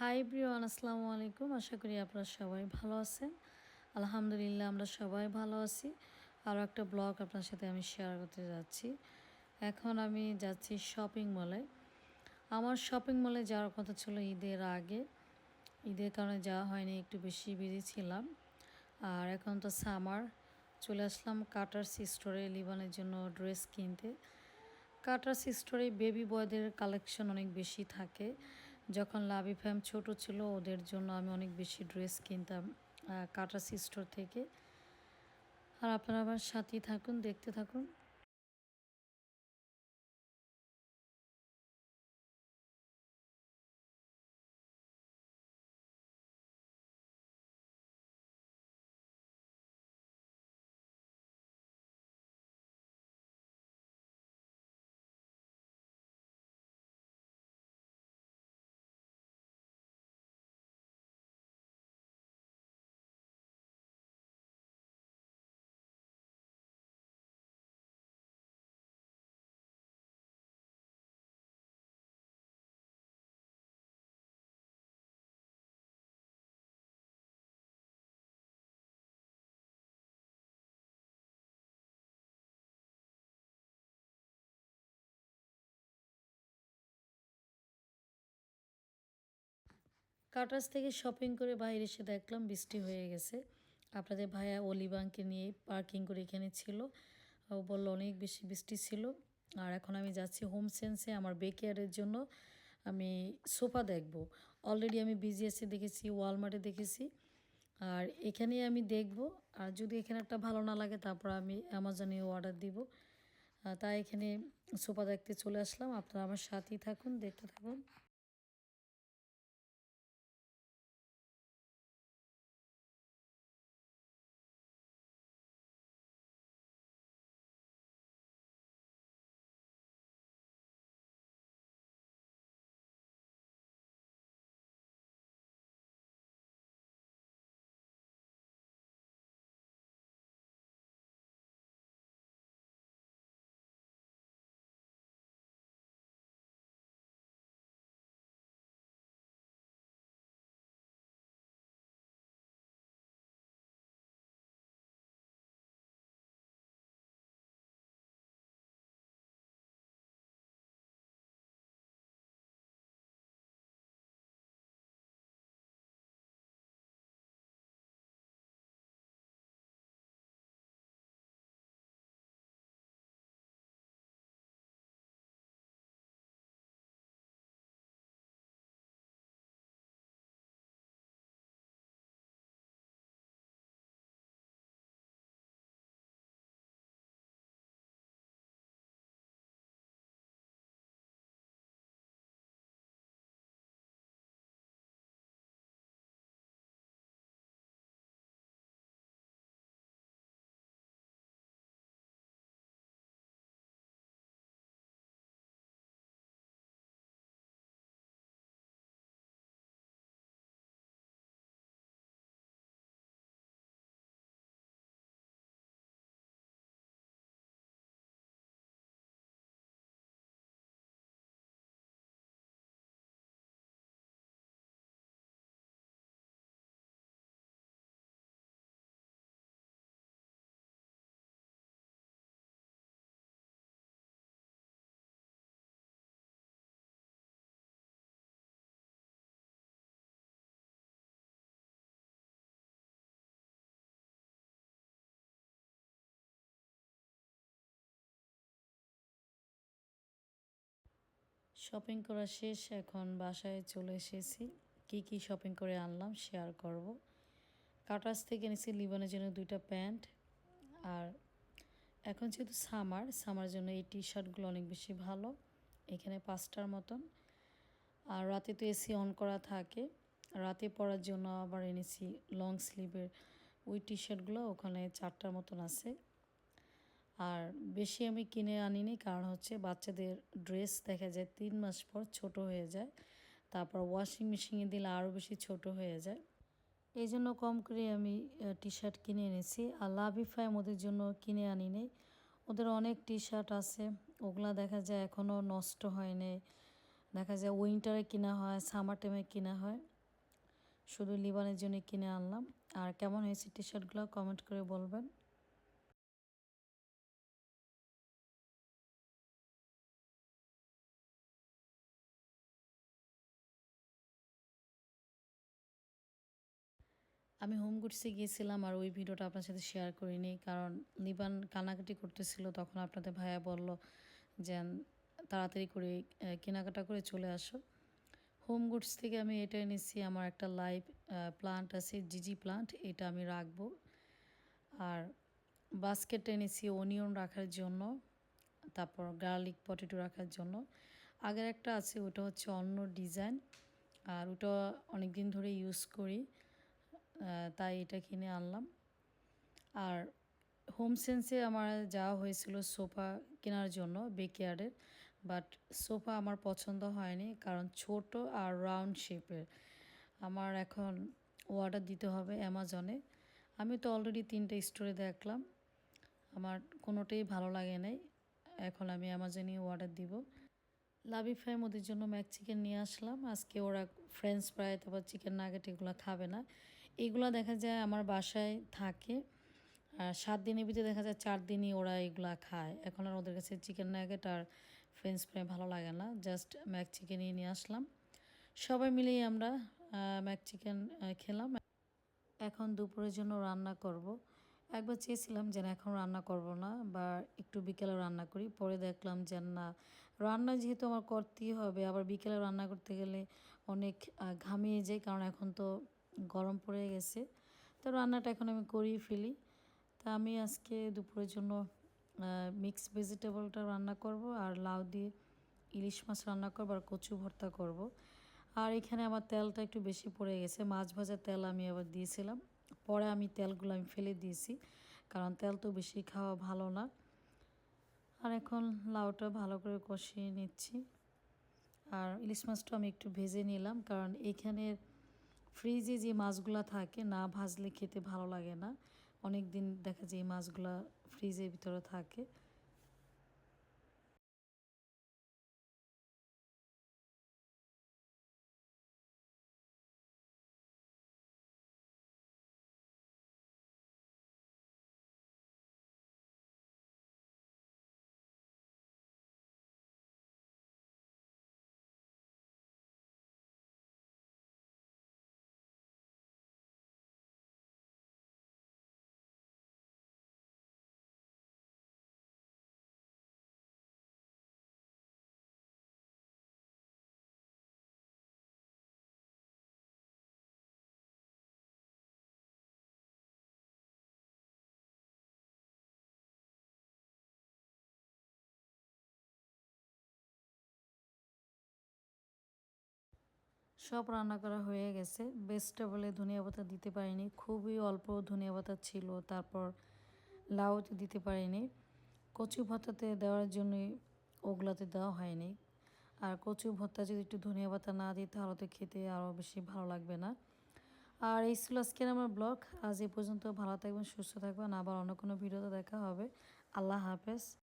High Brian আসসালামু আলাইকুম। আশা করি আপনারা সবাই ভালো আছেন। আলহামদুলিল্লাহ, আমরা সবাই ভালো আছি। আরও একটা ব্লগ আপনার সাথে আমি শেয়ার করতে যাচ্ছি। এখন আমি যাচ্ছি শপিং মলে আমার শপিং মলে যাওয়ার কথা ছিল ঈদের আগে। ঈদের কারণে যাওয়া হয়নি, একটু বেশি বিজি ছিলাম। আর এখন তো সামার চলে আসলাম কাটার্স স্টোরে লিবানের জন্য ড্রেস কিনতে। কাটার্স স্টোরে বেবি বয়দের কালেকশন অনেক বেশি থাকে। যখন লাভি ফ্যাম ছোট ছিল, ওদের জন্য আমি অনেক বেশি ড্রেস কিনতাম কাটা সিস্টোর থেকে। আর আপনারা আমার সাথেই থাকুন, দেখতে থাকুন। কাটাস থেকে শপিং করে বাইরে এসে দেখলাম বৃষ্টি হয়ে গেছে। আপনাদের ভাইয়া অলিবাংকে নিয়ে পার্কিং করে এখানে ছিল। ও বলল, অনেক বেশি বৃষ্টি ছিল। আর এখন আমি যাচ্ছি হোম সেন্সে আমার বেকেয়ারের জন্য। আমি সোফা দেখব। অলরেডি আমি বিজিএসে দেখেছি ওয়ালমার্টে দেখেছি। আর এখানেই আমি দেখব। আর যদি এখানে একটা ভালো না লাগে, তারপর আমি অ্যামাজনে অর্ডার দিব। তাই এখানে সোফা দেখতে চলে আসলাম। আপনারা আমার সাথেই থাকুন, দেখতে থাকুন। শপিং করা শেষ, এখন বাসায় চলে এসেছি। কি কি শপিং করে আনলাম শেয়ার করব। কাটাস থেকে এনেছি লিবনের জন্য দুইটা প্যান্ট। আর এখন যেহেতু সামার সামার জন্য এই টি শার্টগুলো অনেক বেশি ভালো। এখানে পাঁচটার মতন। আর রাতে তো এসি অন করা থাকে। রাতে পরার জন্য আবার এনেছি লং স্লিভের ওই টি শার্টগুলো ওখানে চারটার মতন আছে। আর বেশি আমি কিনে আনিনি কারণ হচ্ছে বাচ্চাদের ড্রেস দেখা যায় তিন মাস পর ছোট হয়ে যায়। তারপর ওয়াশিং মেশিনে দিলে আরও বেশি ছোট হয়ে যায়। এই জন্য কম করে আমি টি শার্ট কিনে এনেছি। আর লাভিফাই ওদের জন্য কিনে আনি ওদের অনেক টি শার্ট আছে। ওগুলা দেখা যায় এখনও নষ্ট হয়নি দেখা যায় উইন্টারে কিনা হয় সামার টাইমে কিনা হয়। শুধু লিবানের জন্য কিনে আনলাম। আর কেমন হয়েছে টি শার্টগুলো কমেন্ট করে বলবেন। আমি হোম গুডসে গিয়েছিলাম আর ওই ভিডিওটা আপনার সাথে শেয়ার করিনি। কারণ লিবান কানাকাটি করতেছিল, তখন আপনাদের ভাইয়া বলল যে, তাড়াতাড়ি করে কেনাকাটা করে চলে আসো। হোম গুডস থেকে আমি এটা এনেছি, আমার একটা লাইভ প্লান্ট আছে জিজি প্লান্ট এটা আমি রাখব। আর বাস্কেট এনেছি অনিয়ন রাখার জন্য, তারপর গার্লিক পটেটো রাখার জন্য। আগের একটা আছে, ওটা হচ্ছে অন্য ডিজাইন আর ওটা অনেক দিন ধরে ইউজ করি। তাই এটা কিনে আনলাম। আর হোম সেন্সে আমার যাওয়া হয়েছিল সোফা কেনার জন্য বেকিয়ার্ডের বাট সোফা আমার পছন্দ হয়নি কারণ ছোট আর রাউন্ড শেপের আমার এখন অর্ডার দিতে হবে অ্যামাজনে আমি তো অলরেডি তিনটে স্টোরে দেখলাম। আমার কোনোটাই ভালো লাগে নাই। এখন আমি অ্যামাজনে অর্ডার দিব। লাভি ফ্রাই ওদের জন্য ম্যাক চিকেন নিয়ে আসলাম। আজকে ওরা ফ্রেঞ্চ ফ্রাই তারপর চিকেন নাগেট এগুলো খাবে না। এগুলো দেখা যায় আমার বাসায় থাকে। আর সাত দিনের ভিতরে দেখা যায় চার দিনই ওরা এগুলা খায়। এখন আর ওদের কাছে চিকেন নাগেট আর ফ্রেঞ্চ ফ্রাই ভালো লাগে না। জাস্ট ম্যাক চিকেনই নিয়ে আসলাম। সবাই মিলেই আমরা ম্যাক চিকেন খেলাম। এখন দুপুরের জন্য রান্না করব। একবার চেয়েছিলাম যে এখন রান্না করব না, বা একটু বিকেলে রান্না করি। পরে দেখলাম যে না রান্না যেহেতু আমার করতেই হবে, আবার বিকেলে রান্না করতে গেলে অনেক ঘামিয়ে যায়। কারণ এখন তো গরম পড়ে গেছে। তো রান্নাটা এখন আমি করিয়ে ফেলি। তা আমি আজকে দুপুরের জন্য মিক্স ভেজিটেবলটা রান্না করব আর লাউ দিয়ে ইলিশ মাছ রান্না করব আর কচু ভর্তা করব। আর এখানে আমার তেলটা একটু বেশি পড়ে গেছে। মাছ ভাজার তেল আমি আবার দিয়েছিলাম। পরে আমি তেলগুলো আমি ফেলে দিয়েছি। কারণ তেল তো বেশি খাওয়া ভালো না। আর এখন লাউটা ভালো করে কষিয়ে নিচ্ছি। আর ইলিশ মাছটা আমি একটু ভেজে নিলাম। কারণ এখানের ফ্রিজে যে মাছগুলো থাকে, না ভাজলে খেতে ভালো লাগে না। অনেক দিন দেখা যায় এই মাছগুলো ফ্রিজের ভিতরে থাকে। সব রান্না করা হয়ে গেছে। ভেজিটেবলে ধনিয়া পাতা দিতে পারিনি। খুবই অল্প ধনিয়া পাতা ছিল, তারপর লাউতে দিতে পারিনি। কচু ভর্তাতে দেওয়ার জন্যই ওগুলাতে দেওয়া হয়নি। আর কচু ভর্তা যদি একটু ধনিয়া পাতা না দিই, তাহলে তো খেতে আরও বেশি ভালো লাগবে না। আর এই ছিল আজকের আমার ব্লগ। আজ এ পর্যন্ত ভালো থাকবেন, সুস্থ থাকবেন। আবার অন্য কোনো ভিডিওতে দেখা হবে। আল্লাহ হাফেজ।